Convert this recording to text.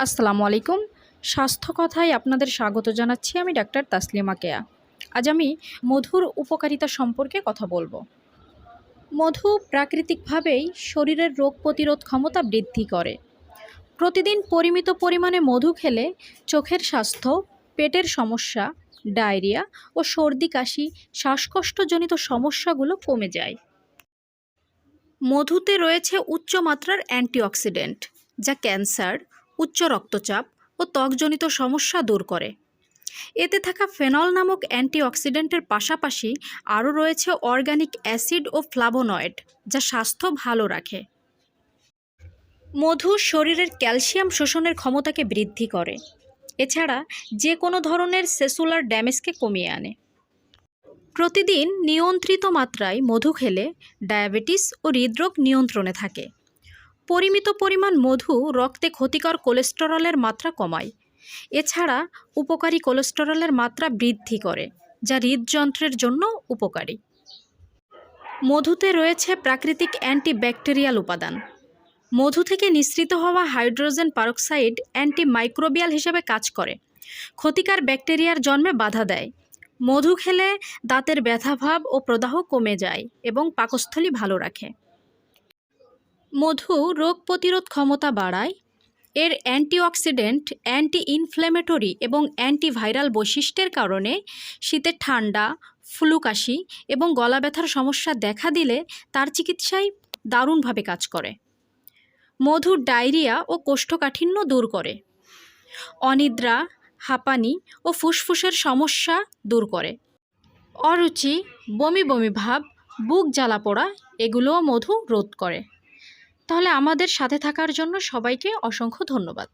আসসালামু আলাইকুম। স্বাস্থ্য কথায় আপনাদের স্বাগত জানাচ্ছি আমি ডাক্তার তাসলিমা কেয়া। আজ আমি মধুর উপকারিতা সম্পর্কে কথা বলব। মধু প্রাকৃতিকভাবেই শরীরের রোগ প্রতিরোধ ক্ষমতা বৃদ্ধি করে। প্রতিদিন পরিমিত পরিমাণে মধু খেলে চোখের স্বাস্থ্য, পেটের সমস্যা, ডায়রিয়া ও সর্দি কাশি, শ্বাসকষ্টজনিত সমস্যাগুলো কমে যায়। মধুতে রয়েছে উচ্চমাত্রার অ্যান্টিঅক্সিডেন্ট যা ক্যান্সার উচ্চ রক্তচাপ ও ত্বকজনিত সমস্যা দূর করে। এতে থাকা ফেনল নামক অ্যান্টিঅক্সিডেন্টের পাশাপাশি আরও রয়েছে অর্গানিক অ্যাসিড ও ফ্লাভোনয়েড, যা স্বাস্থ্য ভালো রাখে। মধু শরীরের ক্যালসিয়াম শোষণের ক্ষমতাকে বৃদ্ধি করে। এছাড়া যে কোনো ধরনের সেসুলার ড্যামেজকে কমিয়ে আনে। প্রতিদিন নিয়ন্ত্রিত মাত্রায় মধু খেলে ডায়াবেটিস ও হৃদরোগ নিয়ন্ত্রণে থাকে। পরিমিত পরিমাণ মধু রক্তে ক্ষতিকর কোলেস্টেরলের মাত্রা কমায়। এছাড়া উপকারী কোলেস্টেরলের মাত্রা বৃদ্ধি করে, যা হৃদযন্ত্রের জন্য উপকারী। মধুতে রয়েছে প্রাকৃতিক অ্যান্টিব্যাকটেরিয়াল উপাদান। মধু থেকে নিঃসৃত হওয়া হাইড্রোজেন পারক্সাইড অ্যান্টিমাইক্রোবিয়াল হিসেবে কাজ করে। ক্ষতিকার ব্যাকটেরিয়ার জন্মে বাধা দেয়। মধু খেলে দাঁতের ব্যথাভাব ও প্রদাহ কমে যায় এবং পাকস্থলী ভালো রাখে। মধু রোগ প্রতিরোধ ক্ষমতা বাড়ায়। এর অ্যান্টিঅক্সিডেন্ট অ্যান্টি ইনফ্ল্যামেটরি এবং অ্যান্টিভাইরাল বৈশিষ্ট্যের কারণে শীতের ঠান্ডা, ফ্লু কাশি এবং গলা ব্যথার সমস্যা দেখা দিলে তার চিকিৎসায় দারুণভাবে কাজ করে। মধু ডায়রিয়া ও কোষ্ঠকাঠিন্য দূর করে। অনিদ্রা, হাঁপানি ও ফুসফুসের সমস্যা দূর করে। অরুচি, বমি বমি ভাব, বুক জ্বালা পোড়া, এগুলোও মধু রোধ করে। তাহলে আমাদের সাথে থাকার জন্য সবাইকে অসংখ্য ধন্যবাদ।